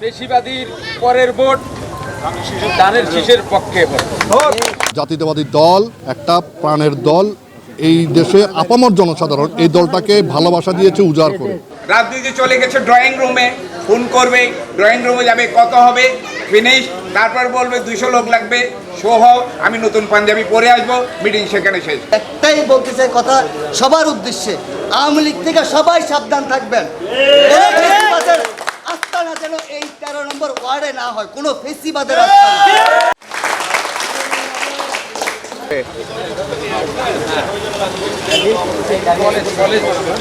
পেশিবাদীর পরের ভোট ধানের শীষের পক্ষে জাতীয়তাবাদী দল একটা প্রাণের দল এই দেশে আপামর জনসাধারণ এই দলটাকে ভালোবাসা দিয়েছে উজাড় করে। রাজনীতি চলে গেছে ড্রয়িং রুমে ফোন করবে ড্রয়িং রুমে যাবে কত হবে ফিনিশ তারপর বলবে দুইশো লোক লাগবে শো হও আমি নতুন পাঞ্জাবি পরে আসব মিটিং সেখানে শেষ। একটাই বলতে চাই কথা সবার উদ্দেশ্যে আওয়ামী লীগ থেকে সবাই সাবধান থাকবেন। আস্তানা যেন এই নম্বর ওয়ার্ডে না হয় কোনো ফেসিবাদের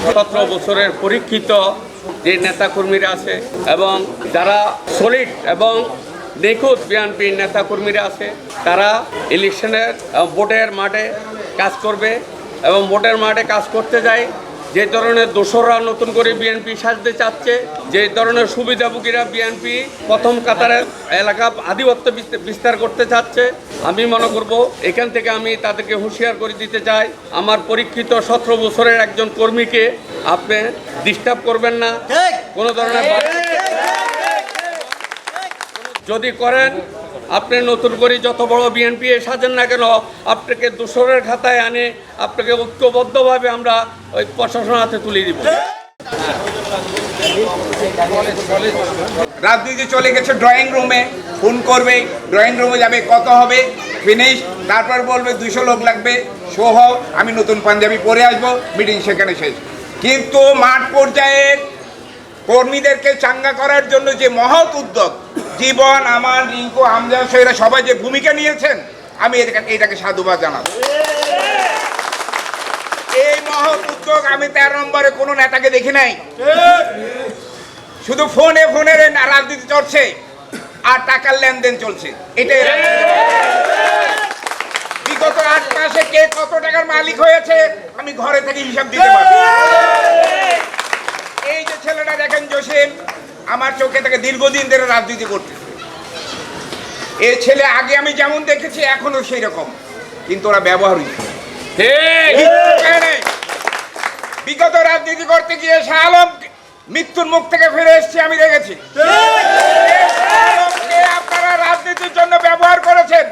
সতেরো বছরের পরীক্ষিত যে নেতাকর্মীরা আছে এবং যারা সলিড এবং নিখুঁত বিএনপির নেতাকর্মীরা আছে তারা ইলেকশনের ভোটের মাঠে কাজ করবে এবং ভোটের মাঠে কাজ করতে যায়। যে ধরনের দোসররা নতুন করে বিএনপি সাজতে চাচ্ছে যে ধরনের সুবিধাভোগীরা বিএনপি প্রথম কাতারে এলাকা আধিপত্য বিস্ত- বিস্তার করতে চাচ্ছে আমি মনে করব এখান থেকে আমি তাদেরকে হুঁশিয়ার করে দিতে চাই। আমার পরীক্ষিত সতেরো বছরের একজন কর্মীকে আপনি ডিস্টার্ব করবেন না। কোনো ধরনের যদি করেন আপনি নতুন করে যত বড় বিএনপি সাজেন না কেন, আপনাকে দূষণের খাতায় আনে, আপনাকে ঐক্যবদ্ধভাবে আমরা ওই প্রশাসন হাতে তুলে দিব। রাজনীতি চলে গেছে ড্রয়িং রুমে ফোন করবে ড্রয়িং রুমে যাবে, কত হবে ফিনিশ তারপর বলবে দুইশো লোক লাগবে শো হও, আমি নতুন পাঞ্জাবি পরে আসব মিটিং সেখানে শেষ। কিন্তু মাঠ পর্যায়ে কর্মীদেরকে চাঙ্গা করার জন্য যে মহৎ উদ্যোগ জীবন আমার রিঙ্কু আমজা সৈরা সবাই যে ভূমিকা নিয়েছেন, আমি এটাকে এটাকে সাধুবাদ জানাব। এই মহৎ উদ্যোগ আমি তেরো নম্বরে কোনো নেতাকে দেখি নাই। শুধু ফোনে ফোনে রাজনীতি চলছে, আর টাকার লেনদেন চলছে। এটাই। বিগত আট মাসে কে কত টাকার মালিক হয়েছে, আমি ঘরে থেকে হিসাব দিতে পারি এই যে ছেলেটা দেখেন, জসিম, আমার চোখে থেকে দীর্ঘদিন ধরে রাজনীতি করতে এই ছেলে আগে আমি যেমন দেখেছি এখনও সেই রকম কিন্তু ওরা ব্যবহারই। বিগত রাজনীতি করতে গিয়ে শাহ আলম মৃত্যুর মুখ থেকে ফিরে এসেছি আমি দেখেছি। আপনারা রাজনীতির জন্য ব্যবহার করেছেন।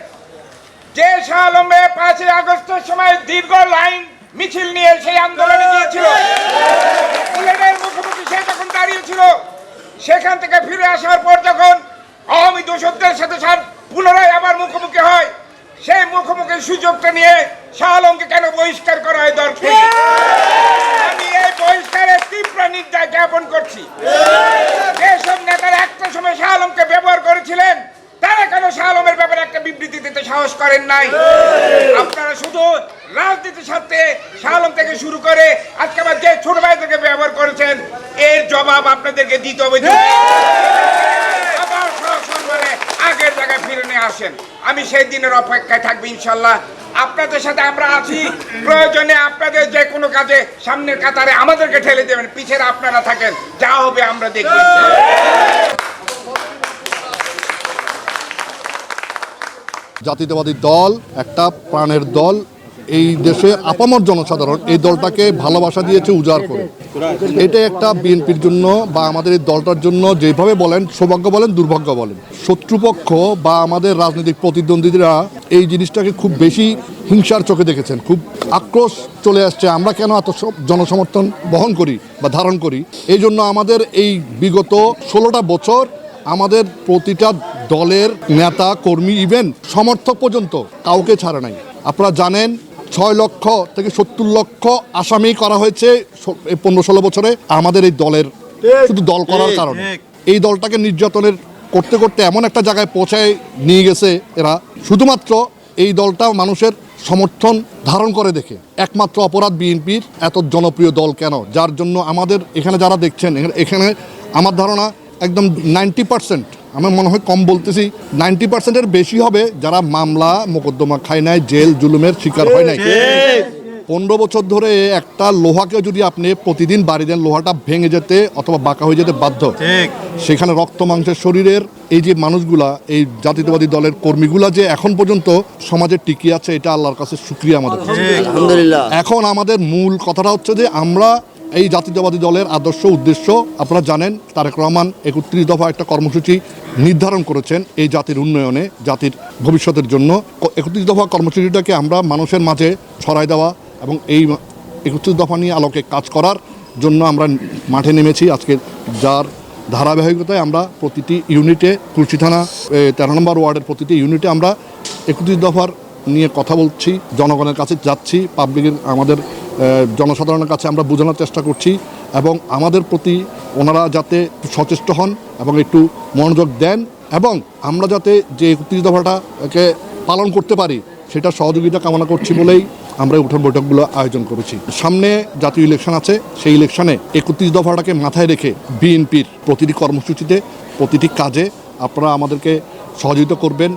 যে শাহ আলমে পাঁচই আগস্টের সময় দীর্ঘ লাইন মিছিল নিয়ে সেই আন্দোলনে গিয়েছিল। মুখোমুখি সে যখন দাঁড়িয়েছিল সেখান থেকে ফিরে আসার পর যখন আওয়ামী দোষকদের সাথে পুনরায় আবার মুখোমুখি হয়। সেই মুখোমুখি সুযোগটা নিয়ে শাহ আলমকে কেন বহিষ্কার করা হয় দরকার? আমি এই বহিষ্কারের তীব্র নিন্দা জ্ঞাপন করছি। যেসব নেতারা একটা সময় শাহ আলমকে ব্যবহার করেছিলেন তারা কেন শাহ আলমের ব্যাপারে একটা বিবৃতি দিতে সাহস করেন নাই? আপনারা শুধু রাজনীতির সাথে শাহ আলম থেকে শুরু করে আজকে আবার যে ছোট ভাইদেরকে ব্যবহার করেছেন এর জবাব আপনাদেরকে দিতে হবে। জায়গায় ফিরে নিয়ে আসেন। আমি সেই দিনের অপেক্ষায় থাকব ইনশাল্লাহ। আপনাদের সাথে আমরা আছি। প্রয়োজনে আপনাদের যে কোনো কাজে সামনের কাতারে আমাদেরকে ঠেলে দেবেন। পিছের আপনারা থাকেন। যা হবে আমরা দেখব। জাতীয়তাবাদী দল, একটা প্রাণের দল এই দেশে আপামর জনসাধারণ এই দলটাকে ভালোবাসা দিয়েছে, উজাড় করে। এটা একটা বিএনপির জন্য বা আমাদের এই দলটার জন্য যেভাবে বলেন, সৌভাগ্য বলেন, দুর্ভাগ্য বলেন। শত্রুপক্ষ বা আমাদের রাজনৈতিক প্রতিদ্বন্দ্বীরা এই জিনিসটাকে খুব বেশি হিংসার চোখে দেখেছেন। খুব আক্রোশ চলে আসছে। আমরা কেন এত জনসমর্থন বহন করি বা ধারণ করি? এই জন্য আমাদের এই বিগত ষোলোটা বছর আমাদের প্রতিটা দলের নেতা, কর্মী ইভেন সমর্থক পর্যন্ত কাউকে ছাড়ে নাই। আপনারা জানেন ছয় লক্ষ থেকে সত্তর লক্ষ আসামি করা হয়েছে এই পনেরো ষোলো বছরে আমাদের এই দলের শুধু দল করার কারণে। এই দলটাকে নির্যাতনের করতে করতে এমন একটা জায়গায় পৌঁছায় নিয়ে গেছে এরা। শুধুমাত্র এই দলটা মানুষের সমর্থন ধারণ করে দেখে। একমাত্র অপরাধ বিএনপির এত জনপ্রিয় দল কেন? যার জন্য আমাদের এখানে যারা দেখছেন এখানে- এখানে আমার ধারণা একদম নাইনটি পার্সেন্ট আমার মনে হয় কম বলতেছি নাইনটি পার্সেন্টের বেশি হবে যারা মামলা মোকদ্দমা খায় নাই জেল জুলুমের শিকার হয় নাই। পনেরো বছর ধরে একটা লোহাকে যদি আপনি প্রতিদিন বাড়ি দেন লোহাটা ভেঙে যেতে অথবা বাঁকা হয়ে যেতে বাধ্য। সেখানে রক্ত মাংসের শরীরের এই যে মানুষগুলা এই জাতীয়তাবাদী দলের কর্মীগুলা যে এখন পর্যন্ত সমাজে টিকে আছে এটা আল্লাহর কাছে শুক্রিয়া আমাদের। এখন আমাদের মূল কথাটা হচ্ছে যে আমরা এই জাতীয়তাবাদী দলের আদর্শ উদ্দেশ্য, আপনারা জানেন তারেক রহমান একত্রিশ দফা একটা কর্মসূচি নির্ধারণ করেছেন এই জাতির উন্নয়নে, জাতির ভবিষ্যতের জন্য। একত্রিশ দফা কর্মসূচিটাকে আমরা মানুষের মাঝে ছড়াই দেওয়া এবং এই একত্রিশ দফা নিয়ে আলোকে কাজ করার জন্য আমরা মাঠে নেমেছি। আজকে যার ধারাবাহিকতায় আমরা প্রতিটি ইউনিটে, কুলসি থানা তেরো নম্বর ওয়ার্ডের প্রতিটি ইউনিটে আমরা একত্রিশ দফার নিয়ে কথা বলছি, জনগণের কাছে যাচ্ছি পাবলিকের আমাদের জনসাধারণের কাছে আমরা বোঝানোর চেষ্টা করছি এবং আমাদের প্রতি ওনারা যাতে সচেষ্ট হন এবং একটু মনোযোগ দেন এবং আমরা যাতে যে একত্রিশ দফাটাকে পালন করতে পারি, সেটা সহযোগিতা কামনা করছি বলেই আমরা উঠোন বৈঠকগুলো আয়োজন করেছি। সামনে জাতীয় ইলেকশন আছে, সেই ইলেকশনে একত্রিশ দফাটাকে মাথায় রেখে বিএনপির প্রতিটি কর্মসূচিতে, প্রতিটি কাজে আপনারা আমাদেরকে সহযোগিতা করবেন।